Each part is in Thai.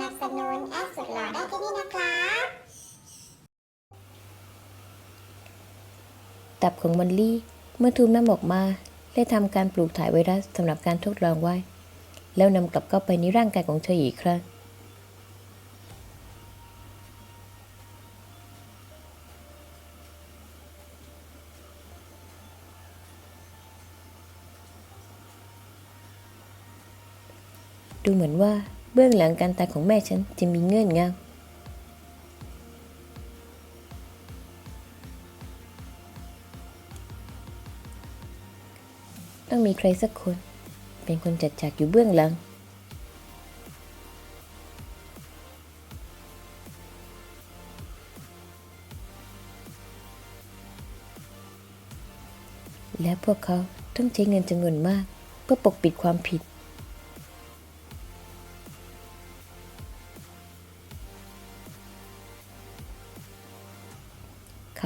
นับสนุนแอดสุดหล่อได้ที่นี่นะครับตับของมอลลี่เมื่อทูมน้ำออกมาได้ทำการปลูกถ่ายไวรัสสำหรับการทดลองไว้ แล้วนำกลับเข้าไปในร่างกายของเธออีกครั้งดูเหมือนว่า เบื้องหลังการตายของแม่ฉันจะมีเงื่อนงำต้องมีใครสักคน เป็นคนจัดฉากอยู่เบื้องหลัง และพวกเขาต้องใช้เงินจำนวนมาก เพื่อปกปิดความผิด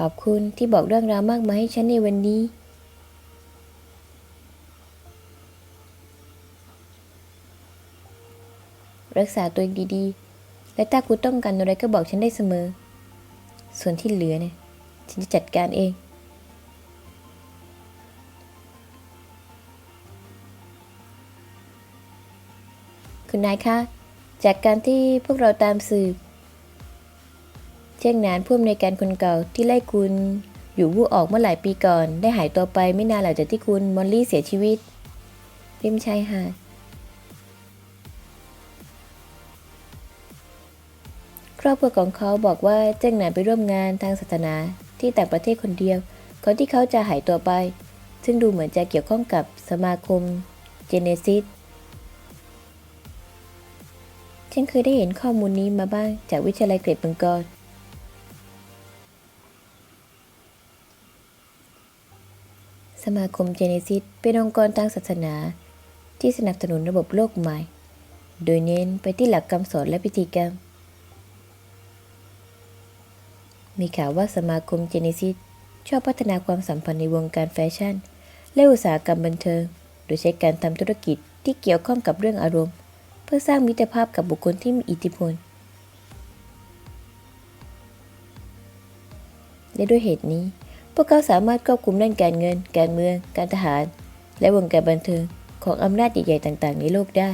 อบคุณที่บอกเรื่องราวมากมายให้ฉันในวันนี้ รักษาตัวเองดีๆ และถ้าคุณต้องการอะไรก็บอกฉันได้เสมอ ส่วนที่เหลือเนี่ย ฉันจะจัดการเอง คุณนายคะ จากการที่พวกเราตามสืบ เช่นนานผู้อำนวยการคนเก่าที่ไล่คุณอยู่วู่ออกเมื่อหลายปีก่อน ได้หายตัวไปไม่นานหลังจากที่คุณมอลลี่เสียชีวิต ริมชายหาดครอบครัวของเขาบอกว่าเจ้งหนานไปร่วมงานทางศาสนาที่ต่างประเทศคนเดียวก่อนที่เขาจะหายตัวไป ซึ่งดูเหมือนจะเกี่ยวข้องกับสมาคมเจเนซิสฉันเคยได้เห็นข้อมูลนี้มาบ้างจากวิทยาลัยเกรดมังกร สมาคมเจเนซิสเป็นองค์กรทางศาสนา ที่สนับสนุนระบบโลกใหม่ โดยเน้นไปที่หลักคำสอนและพิธีกรรม มีข่าวว่าสมาคมเจเนซิสชอบพัฒนาความสัมพันธ์ในวงการแฟชั่น และอุตสาหกรรมบันเทิง โดยใช้การทำธุรกิจที่เกี่ยวข้องกับเรื่องอารมณ์ เพื่อสร้างมิตรภาพกับบุคคลที่มีอิทธิพล และด้วยเหตุนี้ พวกเขาสามารถควบคุมด้านการเงิน การเมือง การทหาร และวงการบันเทิงของอำนาจใหญ่ๆต่างๆ ในโลกได้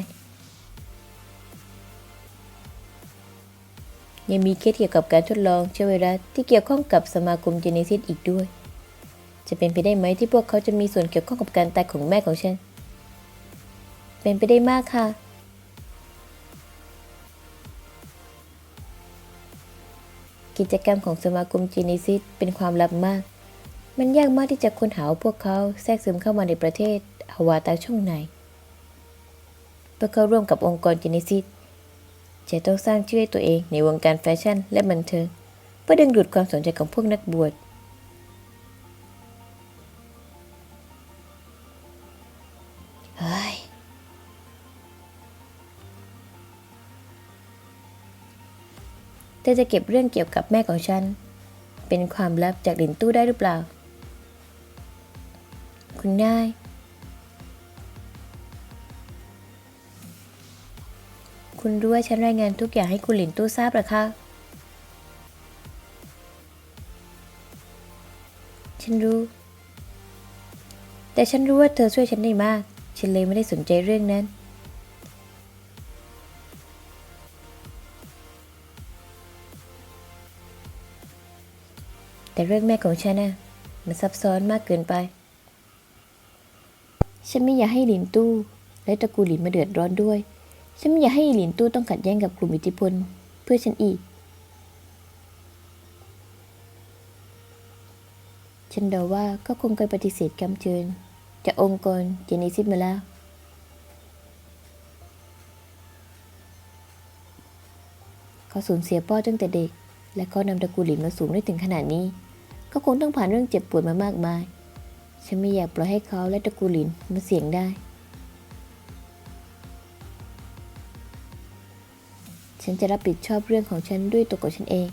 ยังมีเคสเกี่ยวกับการทดลองเชื้อไวรัสที่เกี่ยวข้องกับสมาคมเจเนซิสอีกด้วย จะเป็นไปได้ไหมที่พวกเขาจะมีส่วนเกี่ยวข้องกับการตายของแม่ของฉัน เป็นไปได้มากค่ะกิจกรรมของสมาคมเจเนซิสเป็นความลับมาก มันยากมากที่จะค้นหาพวกเขาแทรกซึมเข้ามาในประเทศฮาวาตาช่องไหนพวกเขาร่วมกับองค์กรเจเนซิสจะต้องสร้างชื่อให้ตัวเองในวงการแฟชั่นและบันเทิงเพื่อดึงดูดความสนใจของพวกนักบวชเฮ้ยเธอจะเก็บเรื่องเกี่ยวกับแม่ของฉัน เป็นความลับจากหลินตู้ได้หรือเปล่า คุณนายคุณรู้ว่าฉันรายงานทุกอย่างให้คุณหลินตู้ทราบหรือคะ ฉันรู้ แต่ฉันรู้ว่าเธอช่วยฉันได้มาก ฉันเลยไม่ได้สนใจเรื่องนั้นแต่เรื่องแม่ของฉันน่ะมันซับซ้อนมากเกินไป ฉันไม่อยากให้หลินตู้ และตระกูลหลินมาเดือดร้อนด้วย ฉันไม่อยากให้หลินตู้ต้องขัดแย้งกับกลุ่มอิทธิพล เพื่อฉันอีก ฉันเดาว่าก็คงเคยปฏิเสธคำเชิญจากองค์กรเจเนซิสมาแล้วเขาสูญเสียพ่อตั้งแต่เด็ก และเขานำตระกูลหลินมาสูงได้ถึงขนาดนี้ ก็คงต้องผ่านเรื่องเจ็บปวดมามากมาย ฉันไม่อยากปล่อยให้เขาและตระกูลินมาเสี่ยงได้ ฉันจะรับผิดชอบเรื่องของฉันด้วยตัวของฉันเอง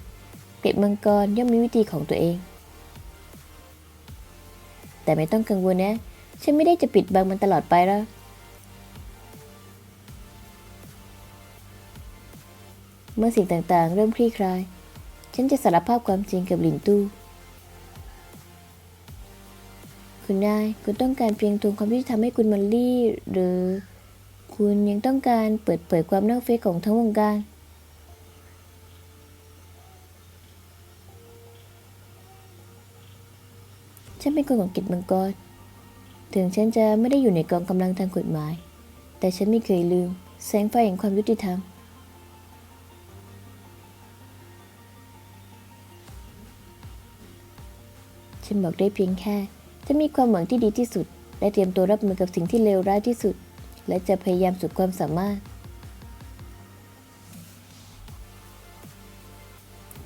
เกร็ดมังกรย่อมมีวิธีของตัวเอง แต่ไม่ต้องกังวลนะ ฉันไม่ได้จะปิดบังมันตลอดไปแล้วเมื่อสิ่งต่างๆ เริ่มคลี่คลาย ฉันจะสารภาพความจริงกับหลินตู้ คุณนายคุณต้องการเพียงทวงความยุติธรรมให้คุณมอลลี่ หรือ คุณยังต้องการเปิดเผยความนอกเฟซของทั้งวงการ ฉันเป็นคนของกิจมังกร ถึงฉันจะไม่ได้อยู่ในกองกำลังทางกฎหมาย แต่ฉันไม่เคยลืม แสงไฟแห่งความยุติธรรมฉันบอกได้เพียงแค่ จะมีความหวังที่ดีที่สุด และเตรียมตัวรับมือกับสิ่งที่เลวร้ายที่สุด และจะพยายามสุดความสามารถ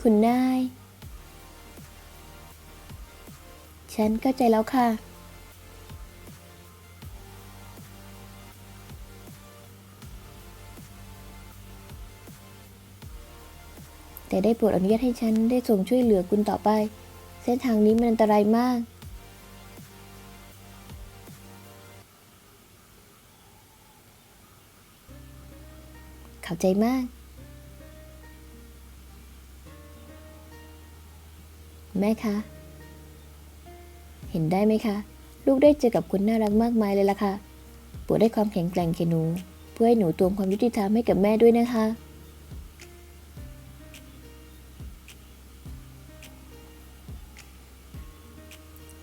คุณนาย ฉันเข้าใจแล้วค่ะ แต่ได้โปรดอนุญาตให้ฉันได้ส่งช่วยเหลือคุณต่อไป เส้นทางนี้มันอันตรายมาก เข้าใจมาก แม่คะ เห็นได้ไหมคะ ลูกได้เจอกับคนน่ารักมากมายเลยล่ะค่ะปรดได้ความแข็งแกร่งแก่หนู เพื่อให้หนูตวงความยุติธรรมให้กับแม่ด้วยนะคะ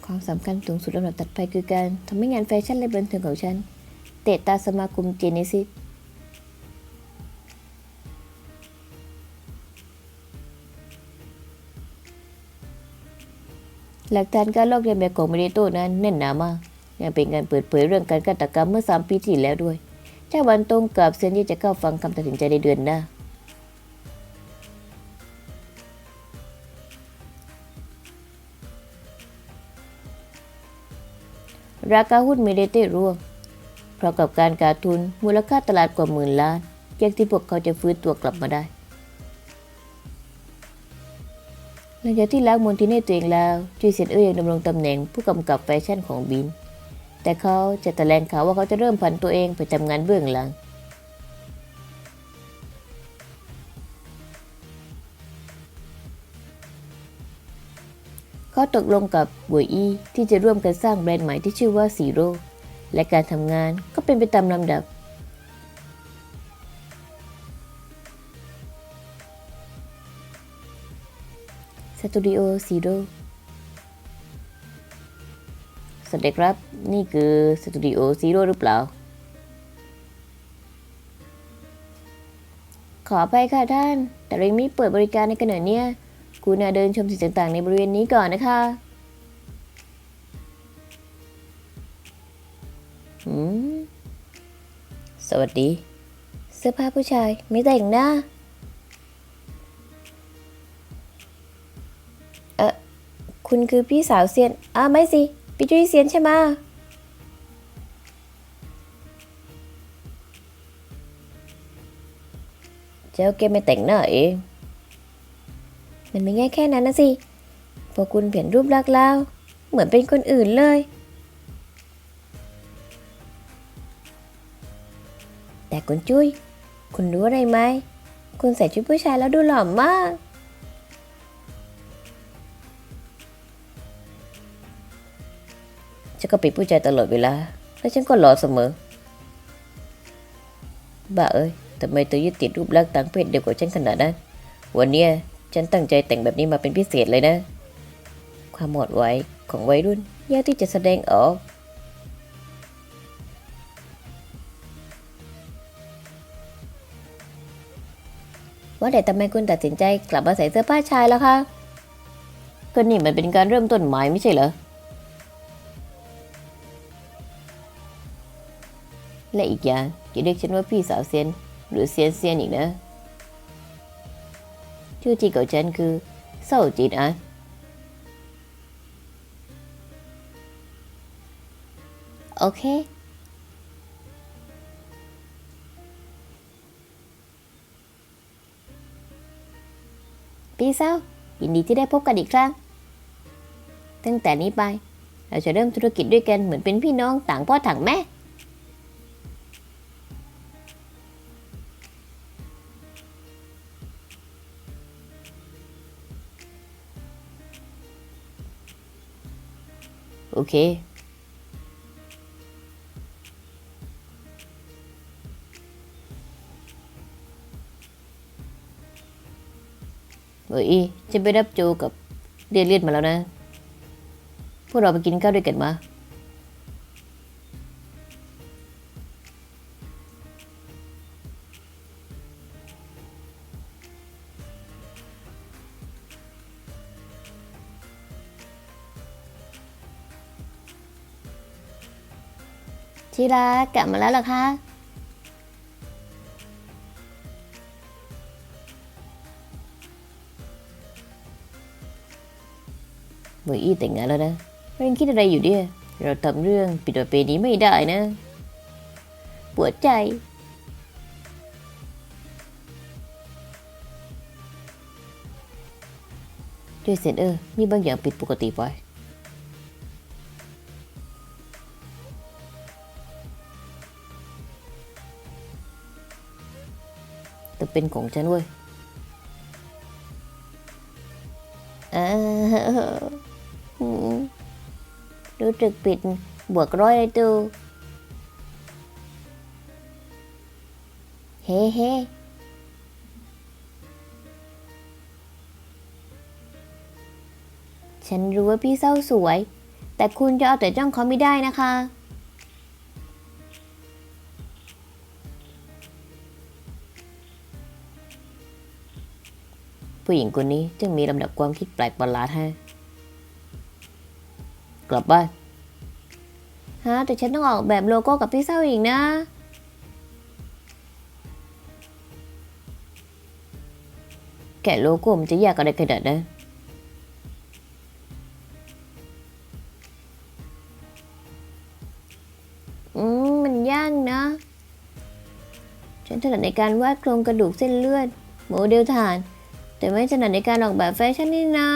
ความสำคัญสูงสุดลำดับตัดไปคือการทำให้งานแฟชั่นและบันเทิงของฉัน เตะตาสมาคมเจเนซิส หลักฐานการลอกเลียนแบบของเมเดโต้นั้นแน่นหนามาก ยังเป็นการเปิดเผยเรื่องการฆาตกรรมเมื่อ 3 ปีที่แล้วด้วยเจ้าวันตรงกับเซนที่จะเข้าฟังคำตัดสินใจในเดือนหน้าราคาหุ้นเมเดเต้ร่วงเพราะกับการการทุนมูลค่าตลาดกว่าหมื่นล้านยากที่พวกเขาจะฟื้นตัวกลับมาได้ ลังจากที่ล้างมนทินให้ตัวเองแล้วจุยเซียนเอ้ยยังดำรงตำแหน่งผู้กำกับแฟชั่นของบิน แต่เขาจะแถลงข่าวว่าเขาจะเริ่มผันตัวเองไปทำงานเบื้องหลัง เขาตกลงกับบัวอี้ที่จะร่วมกันสร้างแบรนด์ใหม่ที่ชื่อว่าซีโร่และการทำงานก็เป็นไปตามลำดับ ตูดิโอซีโร่สวัสดีครับ นี่คือสตูดิโอซีโร่หรือเปล่า ขออภัยค่ะท่าน แต่เรายังไม่เปิดบริการในขณะเนี้ยคุณน่าเดินชมสิ่งต่างๆ ในบริเวณนี้ก่อนนะคะสวัสดี เสื้อผ้าผู้ชายไม่แต่งหน้า คุณคือพี่สาวเซียนอ่าไม่สิพี่จุ้ยเซียนใช่ไหมะเจ้าแกไม่แต่งหน้าเองมันไม่ง่ายแค่นั้นนะสิ พอคุณเปลี่ยนรูปลักษณ์แล้ว เหมือนเป็นคนอื่นเลย แต่คุณจุ้ย คุณรู้อะไรไหม คุณใส่ชุดผู้ชายแล้วดูหล่อมาก ฉันก็เป็นผู้ชายตลอดเวลา และฉันก็หล่อเสมอ บ้าเอ้ยทำไมเธอยึดติดรูปลักษณ์ต่างเพศเดียวกับฉันขนาดนั้น วันนี้ฉันตั้งใจแต่งแบบนี้มาเป็นพิเศษเลยนะ ความหมดไวของวัยรุ่นยากที่จะแสดงออก ว่าแต่ทำไมคุณตัดสินใจกลับมาใส่เสื้อผ้าชายแล้วคะก็นี่มันเป็นการเริ่มต้นใหม่ไม่ใช่เหรอ และอีกอย่างอย่าเรียกฉันว่าพี่สาวเซียน หรือเซียนเซียนอีกนะ ชื่อจริงของฉันคือเศร้าจีนอะโอเค พี่เศร้ายินดีที่ได้พบกันอีกครั้ง ตั้งแต่นี้ไป เราจะเริ่มธุรกิจด้วยกันเหมือนเป็นพี่น้องต่างพ่อต่างแม่ โอเคเฮ้ยฉันไปรับโจกับเดียเลียดมาแล้วนะ พวกเราไปกินข้าวด้วยกันมา ทีรักกลับมาแล้วหรอคะเมื่ออี้แต่งงานแล้วนะเรายังคิดอะไรอยู่เนี่ยเราทำเรื่องปิดประเพณีไม่ได้นะ ปวดใจด้วยเซนเออมีบางอย่างผิดปกติไป เป็นของฉันเว้ยรู้สึกผิดบวกร้อยเลยตูเฮ้เฮ้ฉันรู้ว่าพี่เศร้าสวย แต่คุณจะเอาแต่จ้องเขาไม่ได้นะคะ ผู้หญิงคนนี้จึงมีลำดับความคิดแปลกประหลาดฮะกลับบ้านฮะแต่ฉันต้องออกแบบโลโก้กับพี่เศร้าอีกนะ แกะโลโก้มันจะยากอะไรขนาดนั้นอืมมันยากนะ ฉันถนัดในการวาดโครงกระดูกเส้นเลือด โมเดลฐาน แต่ไม่ถนัดในการออกแบบแฟชั่นนี่นา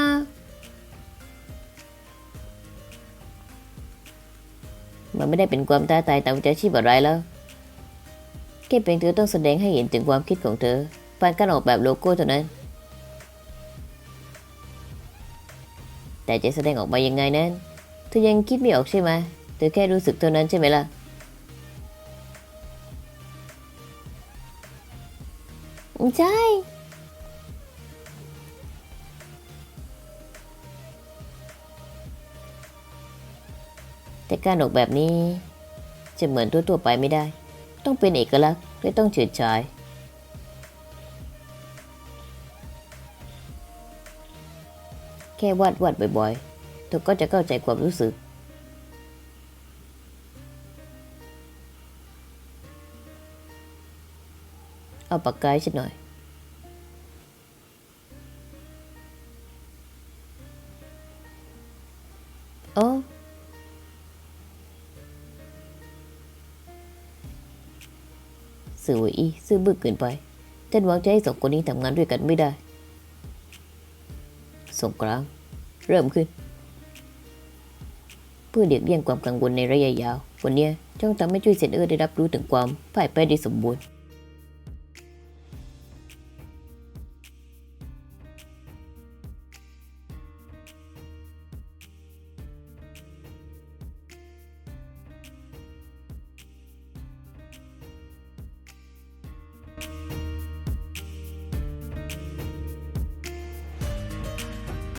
มันไม่ได้เป็นความท้าทายตามวิชาชีพอะไรแล้วแค่เพียงเธอต้องแสดงให้เห็นถึงความคิดของเธอผ่านการออกแบบโลโก้เท่านั้น แต่จะแสดงออกมายังไงนั้น เธอยังคิดไม่ออกใช่ไหมเธอแค่รู้สึกเท่านั้นใช่ไหมล่ะ ใช่ แต่การออกแบบนี้ จะเหมือนทั่วๆไปไม่ได้ ต้องเป็นเอกลักษณ์และต้องเฉิดฉายแค่วาดวาดบ่อยๆเธอก็จะเข้าใจความรู้สึก เอาปากกาให้ฉันหน่อย สื่อวอีซื่อบึกเกินไปฉันหวังจะให้สองคนนี้ทำงานด้วยกันไม่ได้ สงกรานเริ่มขึ้น เพื่อเด็กเลี่ยงความกังวลในระยะยาววันนี้จ้องทำให้ช่วยเซนเออร์ได้รับรู้ถึงความพ่ายแพ้ได้สมบูรณ์